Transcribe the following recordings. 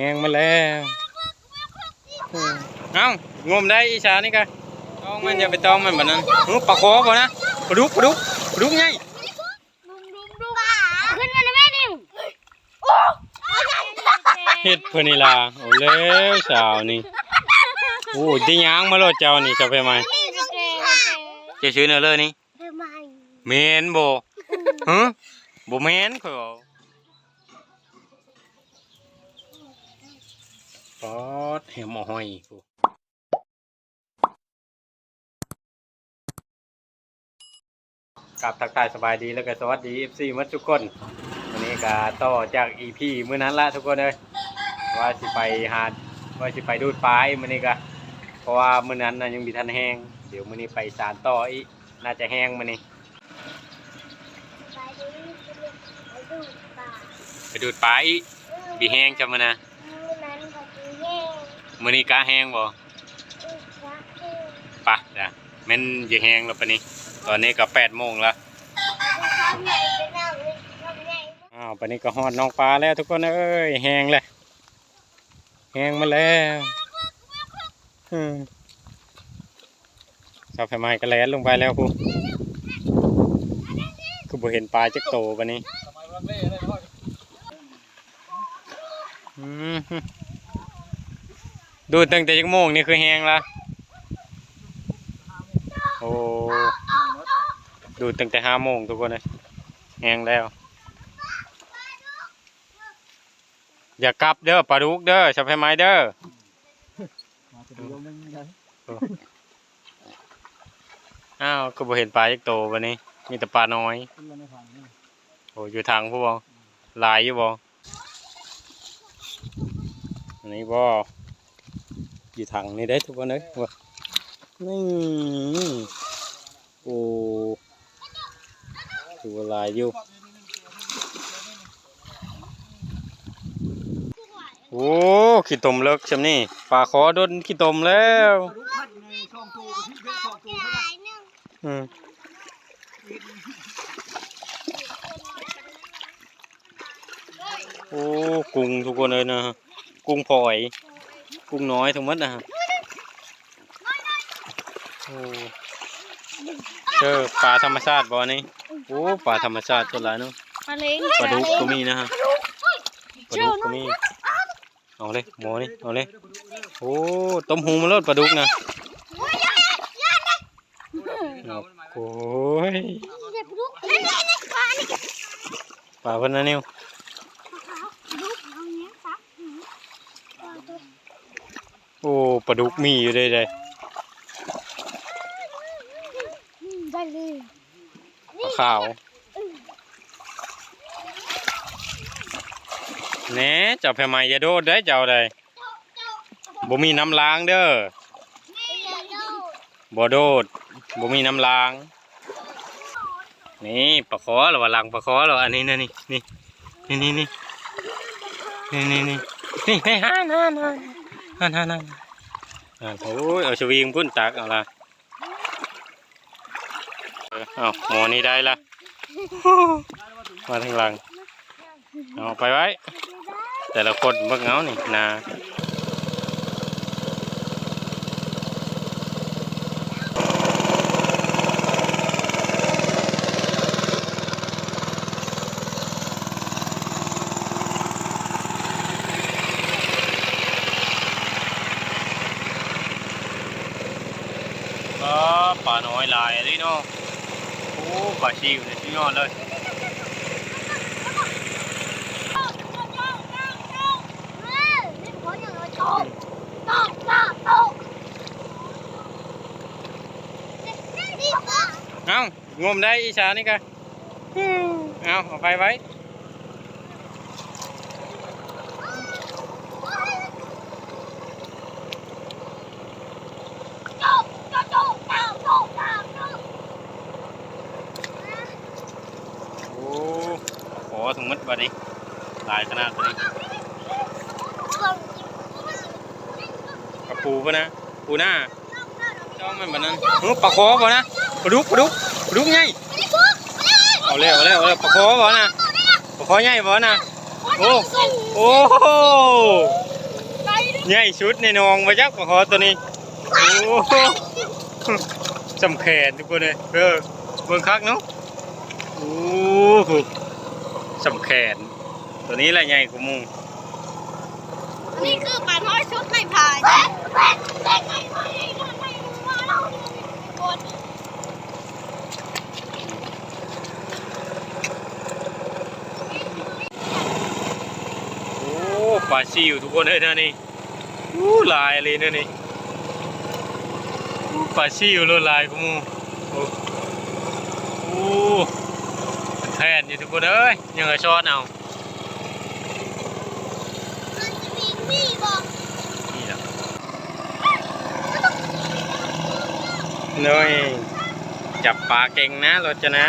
แห้งมาแล้วอืมเอ้างมได้อีชานี่กะต้องมันอย่าไปต้องมันแบบนั้นหูปลาคอบ่นะปลาดุกปลาดุกปลาดุกไงลุมลุมลุมขึ้นมาเลยแม่นิ่มโอ้เฮ็ดเพิ่นนี่ล่ะโอ้แล้วสาวนี่โอ้ยได้ยางมาโลดเจ้านี่เจ้าไปไหมเจะชื่อเนอเลยนี่ทำไมแม่นบ่ฮะบ่แม่นข่อยบอก ปอดแหมหอยผู้กับทักทายสบายดีแล้วก็สวัสดี FC หมัดทุกคน วันนี้ก็ต่อจาก EP มื้อนั้นละทุกคนเลยว่าสิไปหาว่าสิไปดูดปลาอีกมื้อนี้ก็เพราะว่ามื้อนั้นน่ะยังมีทันแห้งเดี๋ยวมื้อนี้ไปสารต่ออีกน่าจะแห้งมื้อนี้ไปดูไปดูป่าไปดูดปลาอีกบีแห้งจำมื้อนะ มือนั้นก็คือแห้ง มื้อนี้กะแห้งบ่ปะจ้ะแม่นจะแห้งแล้วปะนี้ ตอนนี้ก็8โมงแล้วทำใหญ่ไปนั่งลยทำใหญ่อ้าวปะนี้ก็ฮอดน้องปลาแล้วทุกคนเอ้ยแห้งเลยแห้งมาแล้วอืมชาวไฟไม้ก็แล่นลงไปแล้วพูคือบ่เห็นปลาจักโตปะนี้อืม ดูตั้งแต่จักโมงนี่คือแห้งละโอ้ดูตั้งแต่ห้าโมงทุกคนเลยแห้งแล้ว อย่ากลับเด้อปลาดุกเด้อชาวไฟไม้เด้ออ้าวก็บ่เห็นปลาจักโตวันนี้ มีแต่ปลาน้อยโอ้อยู่ทางผู้บ่หลายอยู่บ่อันนี้บ่ อยู่ทางนี่ได้ทุกคนเลยว่านี่โอ้ถือว่าหลายอยู่โอ้ขี้ตมเลิกชำนี่ปลาคอโดนขี้ตมแล้วอืมโอ้กุ้งทุกคนเลยนะฮะกุ้งพลอย กุ้งน้อยทั้งหมดนะฮะโอ้เจอปลาธรรมชาติบ่อนี่โอ้ปลาธรรมชาติตัวละเนาะมาเล้งปลาดุกก็มีนะฮะปลาดุกก็มีเอาเลยหมอนี่เอาเลยโอ้ต้มหูมาแล้วปลาดุกนะเอาโอ้ยเจ็บลูกเล่นเล่นปลานี่ปลาเพิ่นนะนิว ลูกเอาเนี้ยซับ โอ้ปลาดุกมีอยู่เลยเลยได้เลยปลาขาวแหน่เจ้าแพไม้อย่าโดดได้เจ้าใดบ่มีน้ำล้างเด้อบ่โดดบ่มีน้ำล้าง นี่ปลาขอหรือว่าลังปลาขอหรือว่าอันนี้นะนี่นี่นี่นี่นี่นี่นี่นี่นี่ให้ฮ่า นฮ่นฮันฮันฮั่นอ่าโอ้ยเอาชวิงพุ่นตักเอาละเออเอาหมอนี่ได้ละมาทางหลังเอาไปไว้ แต่ละคนเบิ่งเอานี่นา quả siêu này chứ ngon lên không ngồm đây y xà đi coi không phải vậy ายขนาดนี้กระปูปะนะ ปูหน้าจ้องมันแบัดนั้นเฮ้ปลาคอปะนะปลาดุกปลาดุกปลาดุกไงเอาเลยเอาเลยเอาเลยปลาคอปะนะปลาคอใหญ่ปะนะโอ้โอ้โหใหญ่ชุดในนองมาจักปลาคอตัวนี้โอ้โหจำแขนทุกคนเลยเออเบิ่งคักเนาะโอ้โหจำแขน ตัวนี้แหละใหญ่กว่าหมูนี่คือปลาน้อยชุดไม่พายโอ้ปลาซิวทุกคนเลยนะนี่อู้ลายเลยนะนี่อู้ปลาซิวโลดลายกว่าหมูโอ้โอ้เป็นแทนอยู่ทุกคนเอ้ยยังไงช้อนเอา มันจะมีมีบอก นี่แหละ น้อยจับปลาเก่งนะรจนะ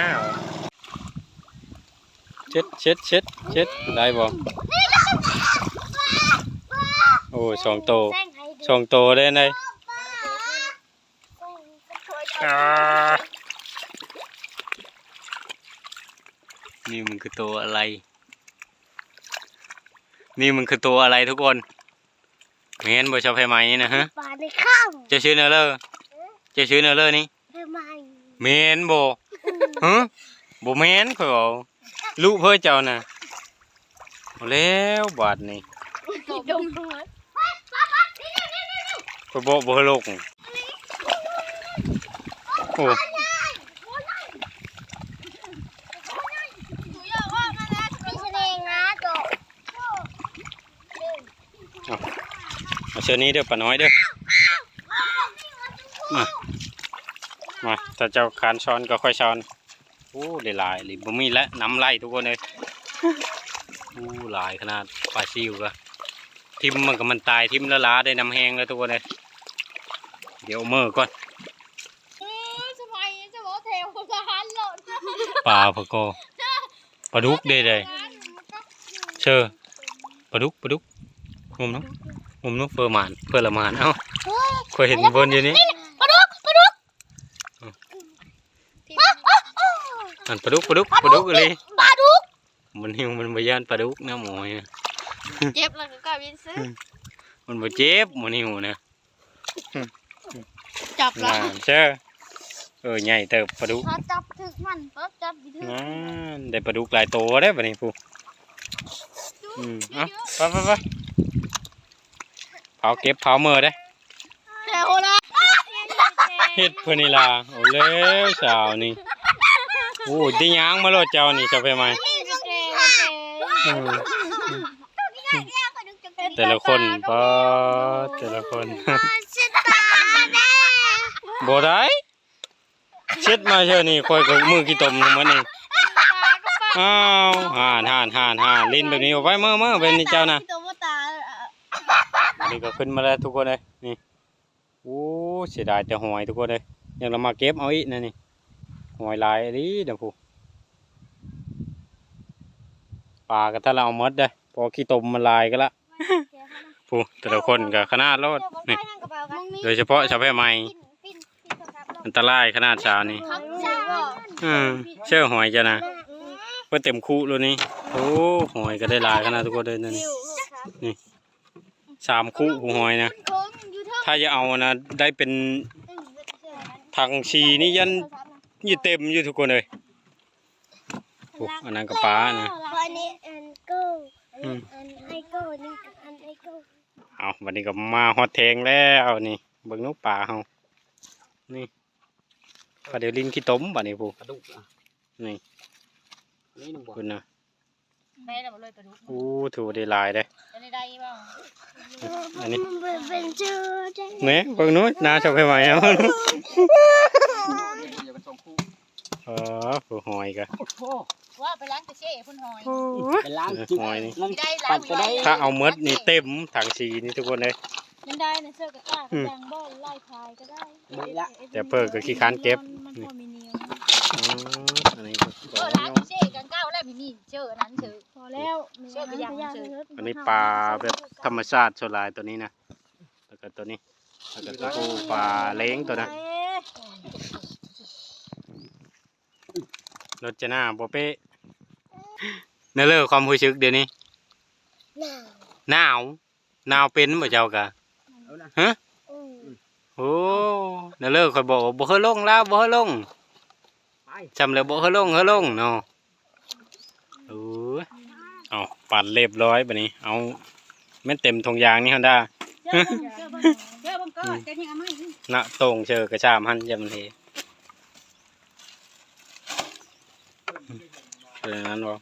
เช็ดเช็ดเช็ดเช็ดได้บ่โอ้สองโตสองโตได้ไหนอ่านี่มันคือตัวอะไร นี่มันคือตัวอะไรทุกคนเห็นบ่ชาวไฟไหมนะฮะปลาในข้าวจะชื่อเนอเลอร์ จะชื่อเนอเลอร์นี่ทำไมเมนบ่ฮะบ่เมนข่อยบอกลูกเพื่อเจ้าน่ะเอาแล้วบาดนี่ดมหัวข่อยบอกบ่ให้ลงโอ้ไม่แสดงนะโตเอาเชิญนี้เด้อป้าน้อยเด้อมามา ถ้าเจ้าคานช้อนก็ค่อยช้อนโอ้ได้หลายเลยบ่มีและน้ำไหลทุกคนเลยโอ้หลายขนาดปลาซิวก็ทิมมันก็มันตายทิมละลาได้น้ำแห้งแล้วทุกคนเลยเดี๋ยวเอามือก่อนสมัยจะบอกเทวร้านหล่นปลาพะโกปลาดุกได้เลยเชื่อปลาดุกปลาดุกงมเนาะงมเนาะเฟอร์หมานเฟอร์ละหมานเอ้าเคยเห็นบนอยู่นี่ ปลาดุกปลาดุก อันปลาดุกปลาดุกปลาดุกอะไรปลาดุกมันหิวมันบ่ย่านปลาดุกนะหมอยอะเจ็บแล้วก็กลายเป็นซื้อมันบ่เจ็บมันหิวนะจับน่าเชื่อเออใหญ่เติบปลาดุกถ้าจับถึกมันปั๊บจับถึกนั่นได้ปลาดุกหลายโตได้บัดนี้ผู้อืมเอะไปไปไปเผาเก็บเผาเมื่อได้แถวละเฮ็ดเพื่อนี่ล่ะโอ้แล้วสาวนี่โอ้ได้ยางมาโลดเจ้านี่เจ้าไปไหมอืมแต่ละคนปะแต่ละคนชิตาแดงบ่ได้เช็ดมาเชื่อนี่ค่อยกับมือกี่ตมมันนี่อ้าวห่านห่านห่านห่านลิ้นแบบนี้เอาไว้เมื่อเมื่อเป็นนี่เจ้านะตัวตาอันนี้ก็ขึ้นมาแล้วทุกคนเลยนี่โอ้เสียดายแต่หอยทุกคนเลยยังเรามาเก็บเอาอีกนะนี่ หอยลายดีเดี๋ยวผู้ปลาก็ถ้าเราเอามดได้พอขี้ตมมันลายก็ละผู้แต่ละคนก็ขนาดรถนี่โดยเฉพาะชาวแพร่ใหม่อันตรายขนาดสาวนี่อเชื่อหอยจ้ะนะเพื่อเต็มคูเลยนี่โอ้หอยก็ได้หลายขนาดทุกคนเลยนั่นนี่สามคูผู้หอยนะ ถ้าจะเอานะได้เป็นถังชีนี่ยัน ยี่เต็มอยู่ทุกคนเลยโอ้อันนั้นก็ปลานะอันนี้อันโก้อืมอันไอโก้นี่อันไอโก้เอาวันนี้ก็มาฮอดแทงแล้วนี่เบิ่งนกป่าเฮานี่ปลาเดี๋ยวลินขี้ต้มบัดนี้ผู้กระดูกอะนี่นี่น้ำบ่คุณนะ ได้แล้วบ่เลยปลาดุกโอ้ถือว่าได้หลายเด้จะได้ได้บ้างอันนี้มันเป็นชื่อได้เนี่ยเบิ่งนู้นนาชอบไปไหมเอาเดี๋ยวกันสองคู่เออผู้หอยก็โอ้โหว่าไปล้างตะเช่พุ่นหอยเป็นล้างจิ้มหอยนี่นั่นได้ล้าปังดก็ได้ถ้าเอาเมดนี่เต็มถังชีนี่ทุกคนเลยยังได้ในเสื้อกระตากอืมแดงบ่ไล่พายก็ได้ไม่ละแต่เพิ่นก็ขี้ค้านเก็บ มันพอมีเนียวอ๋อ กันเก้าแล้วพี่นี่เชื่อนั้นเชื่อพอแล้วเชื่อไปยังเชื่อ อันนี้ปลาแบบธรรมชาติโซลายตัวนี้นะแล้วก็ตัวนี้แล้วก็ตัวปลาเล้งตัวนั้นรถจะหน้าโปเป้เนื้อเลิกความรู้สึกเดี๋ยวนี้หนาวหนาวเป็นบ่เจ้ากะเอานะฮะโอ้เนั่นเลยข่อยบอกว่าบ่เฮาลงแล้วบ่เฮาลงจำแล้วบ่เฮาลงเฮาลงเนาะ เอาปัดเรียบร้อยบัดนี้ เอาแม่นเต็มทงยางนี่หั่นดาเจอเจอบังเจอบังก็จะนี่เอามาอีกณตรงเชอกระชามหันยำเทเป็นอย่างนั้นบ่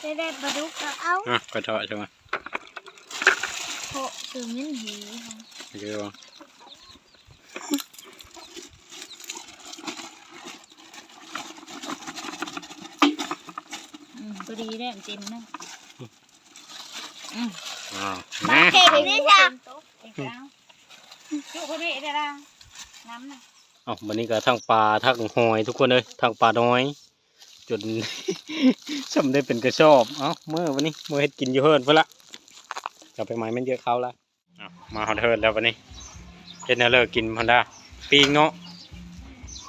ได้ได้ปลาดุกก็เอาอะกระเทาะใช่ไหมโผล่ถึงเงินหีเยอะ บ่อืมก็ดีได้เต็มนะอ้าวปลานะเข่งนี่จ้ะเอกแล้วจุคนนี้ได้ละน้ำนะเอาวันนี้ก็ทั้งปลาทั้งหอยทุกคนเลยทั้งปลาน้อย จนสำได้เป็นกระสอบเอ้าเมื่อวันนี้เมื่อเฮ็ดกินอยู่เฮิร์นเพื่อละจะไปไหมมันเยอะเขาละเอามาฮอดเฮิร์นแล้ววันนี้เฮ็ดแนวเลิกกินพันดาปิ้งเนาะ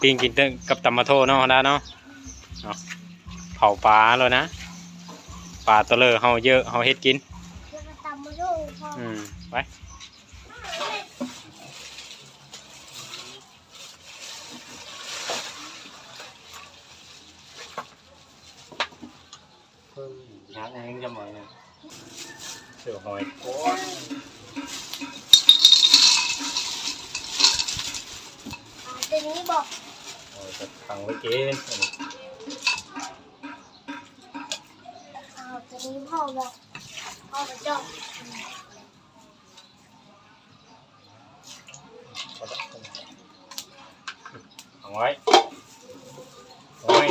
ปิ้งกินกับตำมาโทเนาะพันดาเนาะเอาเผาปลาเลยนะ ปลาตัวเลอเฮาเยอะเฮาเฮ็ดกินแล้วก็ตำมาดูพออืมไปเพิ่มหาแรงจะหน่อยนะเสือหอยโอ้ยอ่าตัวนี้บอกโอ้ยจะขังไว้กิน อ่าตัว นี้พ่อบอกพ่อมาจอบเอาไว้เอาไว้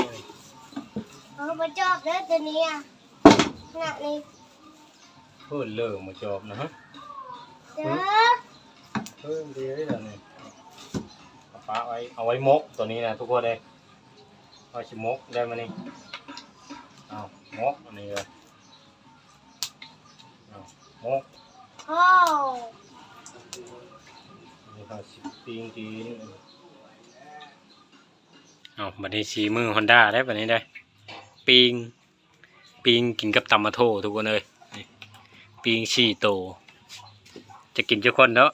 พ่อมาจอบเด้อตัวนี้อะขนาดนี้พูดเลิกมาจบนะฮะเด้อเพิ่มดีได้แล้วนี่เอาปลาไว้เอาไว้มกตัวนี้นะทุกคนเลยเอาชิมกได้มานี่เอามกอันนี้เลย โอามกพ่อนี่เขาสิปิ้งกินเอาบัดนี้สีมือฮอนด้าได้บัดนี้ได้ปิงปิงกินกับตำมาโททุกคนเลยนี่ปิ้งสี่โต จะกินทุกคนเนาะ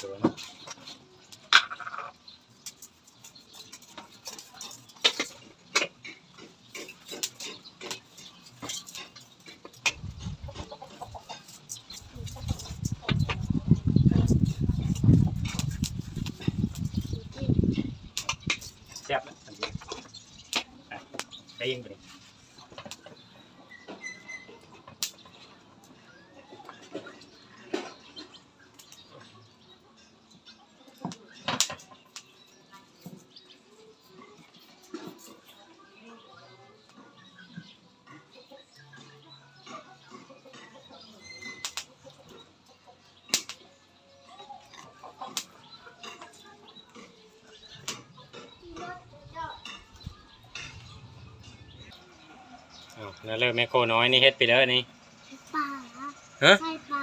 แซ่บนะอันนี้อะได้ยินไปดิอ้าว แล้วเลิกแมคโครน้อยนี่เฮ็ดไปแล้วนี่ป่าฮะใช่ป่า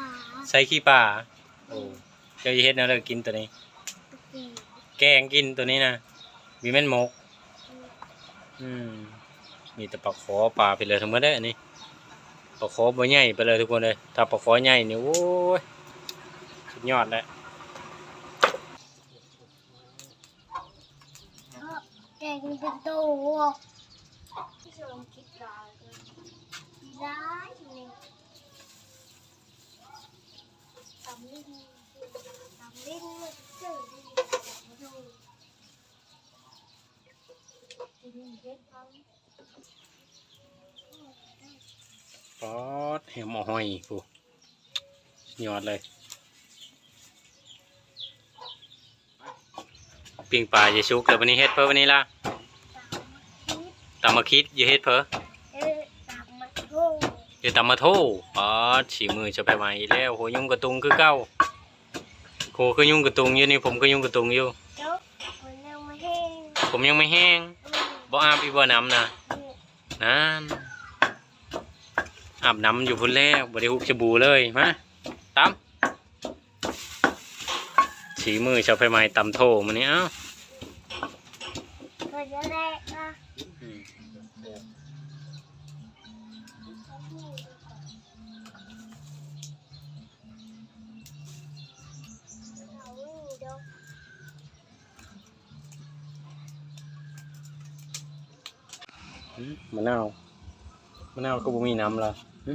ใส่ขี้ปลาโอ้เจ้าจะเฮ็ดแนวเลิกกินตัวนี้ตะกี้ แกงกินตัวนี้นะมีแม่นหมก อืมมีแต่ปลาขอปลาไปเลยทั้งหมดเลยอันนี้ปลาขอบ่ใหญ่ไปเลยทุกคนเลยถ้าปลาขอใหญ่นี่โอ้ยสุดยอดแล้วแกงมันเป็นตัวที่ชมคิดร้ายเลย ร้ายนี่ตำลิ้นตำลิ้นมันเจอดีมาดูกินเยอะเขาปอดแฮมอหอยผู้ยอดเลยปิงปลาจะชุกแล้ววันนี้เฮ็ดเพอวันนี้ล่ะตำมาคิดอย่าเฮ็ดเพออตามมาโทษ อย่าตำมาโทอ๋อฉีมือจะไปใหม่แล้วโหยุ่งกระตุงคือเก้าโคก็ยุ่งกระตุงอยู่นี่ผมก็ยุ่งกระตุงอยู่เจ้าคนยังไม่แห้งผมยังไม่แห้งบ่อาบอีกบ่น้ำนะนั่นอาบน้ำอยู่พุ่นแล้วบ่ได้ฮุบสบู่เลยมาตำฉีมือจะไปใหม่ตำโทมันนี่เอ้าก็จะได้น มมะนาวมะนาวก็บ่มีน้ำละหึ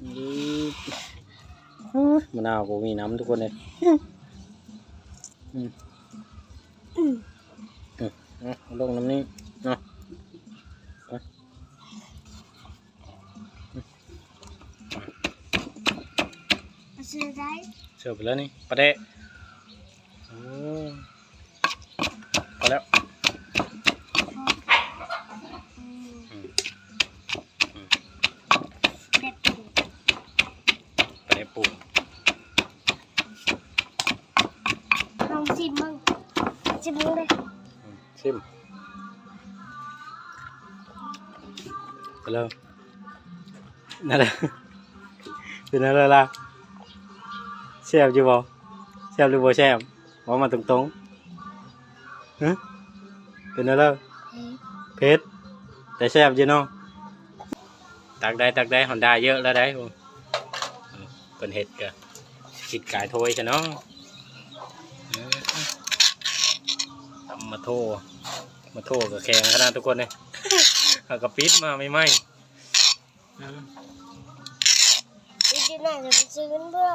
อืมมะนาวก็บ่มีน้ำทุกคนเลยอืมอืมเอาลงน้ำนี้เนาะเอาซื้อได้เสิร์ฟไปแล้วนี่ปลาเดะ นั่นแหละเป็นอะไรล่ะแซ่บอยู่บ่แซ่บหรือบ่แซ่บบอกมาตรงๆฮะเป็นอะไรเฮ้ยเผ็ดแต่แซ่บอยู่เนาะตักได้ตักได้หอนได้เยอะแล้วได้ผมเป็นเห็ดกะกิดกายโทยใช่เนาะเออทำมาโทมาโทกับแข็งขนาดทุกคนเลยเอากระปิดมาไม่ไหมเอออีกทีหน่าจะไปซื้อกันเพื่อ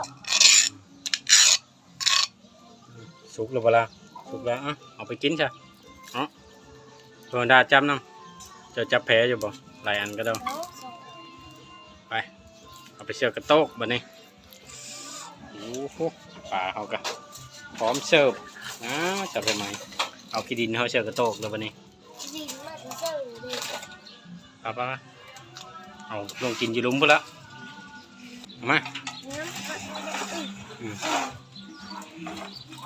สุกหรือเปล่าสุกแล้วอะเอาไปกินจ้ะเอ๋อโดนดาจับน้ำจะจับแผลอยู่บ่หลายอันก็ได้ไป เอาไปเชือกกระโตกบัดนี้โอ้โหปลาเขาก็พร้อมเสิร์ฟนะจับไปไหมเอาขี้ดินเขาเชือกกระโตกแล้วบัดนี้ดินมาจะซื้อเลยปลาปลาเอาลงกินอยู่ลุ้มพุ่นละเอา มาน้ำผัดอีกอืม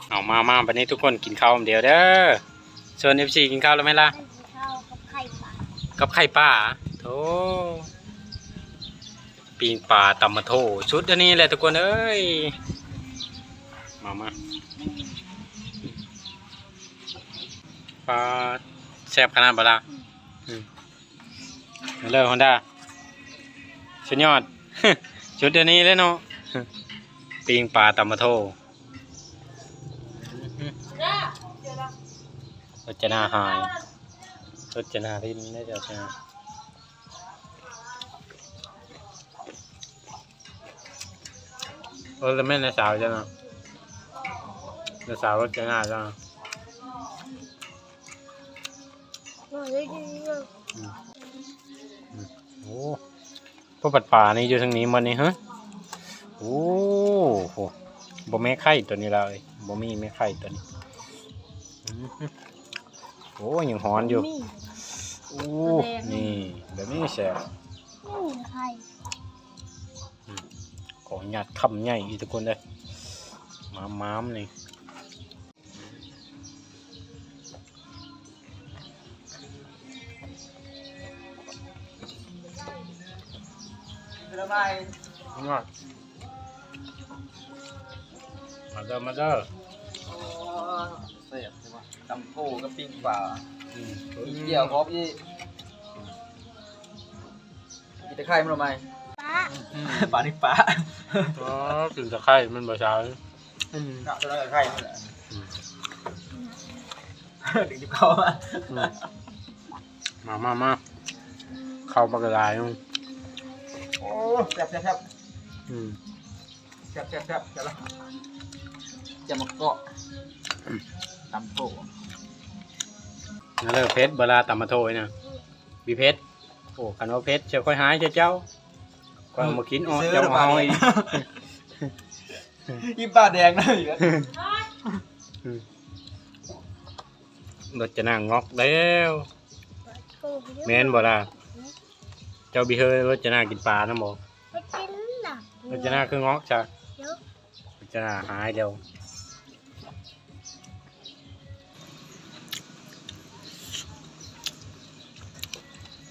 เอามามาบัดนี้ทุกคนกินข้าวเดียวเด้อส่วนเอฟซีกินข้าวแล้วไหมล่ะข้าวกับไข่ปลากับไข่ปลาโถปีงปลาตำมะโถชุดอันนี้แหละทุกคนเอ้ย มามาปลาแซ่บขนาดบลาอืมเอาเลยฮอนด้าสุดยอด ชุดอันนี้เลยเนาะปีงปลาตำมะโถรจนาหายรจนารินได้จากชนะเออแล้วแม่ในสาวจ้ะนะในสาวรจนาจ้ะนะหน่อยได้ดีเลยโอ้ พวกปัดป่านี่อยู่ทางนี้มันนี่ฮะโอ้โหบ่แม่ไข่ตัวนี้เลยบ่มีแม่ไข่ตัวนี้โอ้ยังหอนอยู่นี่โอ้นี่แบบนี้แซ่บขอหยัดคำใหญ่อีกทุกคนเลยมามามนี่ ไมมามาเด้อมาเด้อเสียบใช่ปะตำโพกับปิ้งปลาอืมอีเกี่ยวครบยี่กินตะไคร้มันทำไมปลาอืมปลาดิปลาอ๋อถึงตะไคร้มันบ่เช้าอืมเนาะจะได้ตะไคร้มันแหละอืมถึงจะเข้ามาอืมมามามาเข้าปากกระไดนู่น โอ้แซ่บแซ่บแซ่บอืมแซ่บแซ่บแซ่บจะละจะมาเกาะตำโพนั่นเลยเพชรเวลาตำมาโทยนะบีเพชรโอ้คันว่าเพชรเชียวค่อยหายเชียวเจ้าก็เอามากินอ๋อเจ้าเอาอีกยี่ปลาแดงนะอยู่แล้วรถจะนั่งงอกแล้วกูไปเยอะแม่นบ่ล่ะเจ้าบิเฮยรถจะน่ากินปลานะบ่ไปกินน่ะรถจะน่าคืองอกจ้ะเดี๋ยวรถจะน่าหายเดียว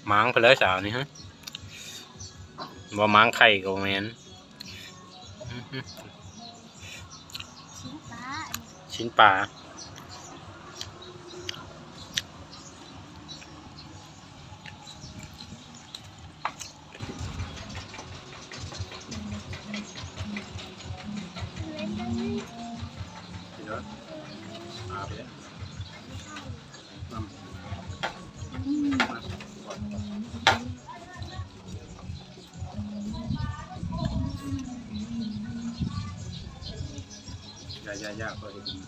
หมางไปเลยสาวนี่ฮะบ่หมางไข่ก็บ่แม่นอื้อหือชิ้นปลาอันนี้ชิ้นปลาายายาพอดีเรา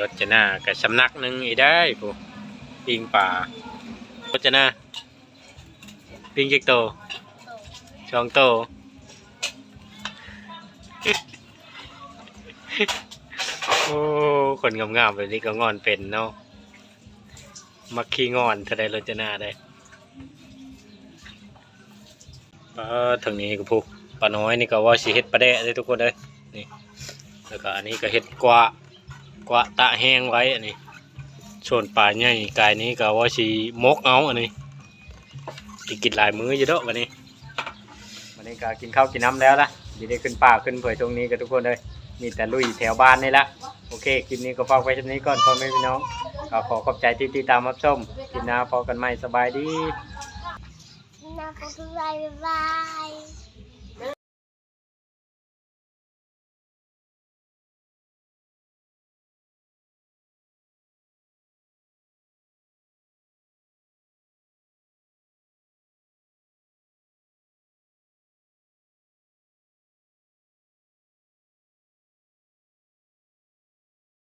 รถจะหน้ากับสำนักหนึ่งอีได้ผู้ปิงป่ารถจะหน้าปิงเจ็กโตสองโตโอ้คนงามๆแบบนี้ก็งอนเป็นเนาะมักขี้งอนถ้าได้รถจะหน้าได้เออทางนี้ก็พูกปลาน้อยนี่ก็ว่าสิเฮ็ดปลาแดะเลยทุกคนเลยนี่แล้วก็อันนี้ก็เฮ็ดกวะ กวะตะแห้งไว้อันนี้ส่วนปลาใหญ่กายนี้ก็ว่าสิมกเอาอันนี้สิกินหลายมื้ออยู่เด้อวันนี้วันนี้ก็กินข้าวกินน้ำแล้วล่ะสิได้ขึ้นป่าขึ้นเผยตรงนี้กับทุกคนเลยมีแต่ลุยแถวบ้านนี่ละโอเคคลิปนี้ก็ฝากไว้เช่นนี้ก่อนพ่อแม่พี่น้องก็ขอขอบใจที่ติดตามรับชมคลิปหน้าพอกันใหม่สบายดีน่าขอบคุณบายบาย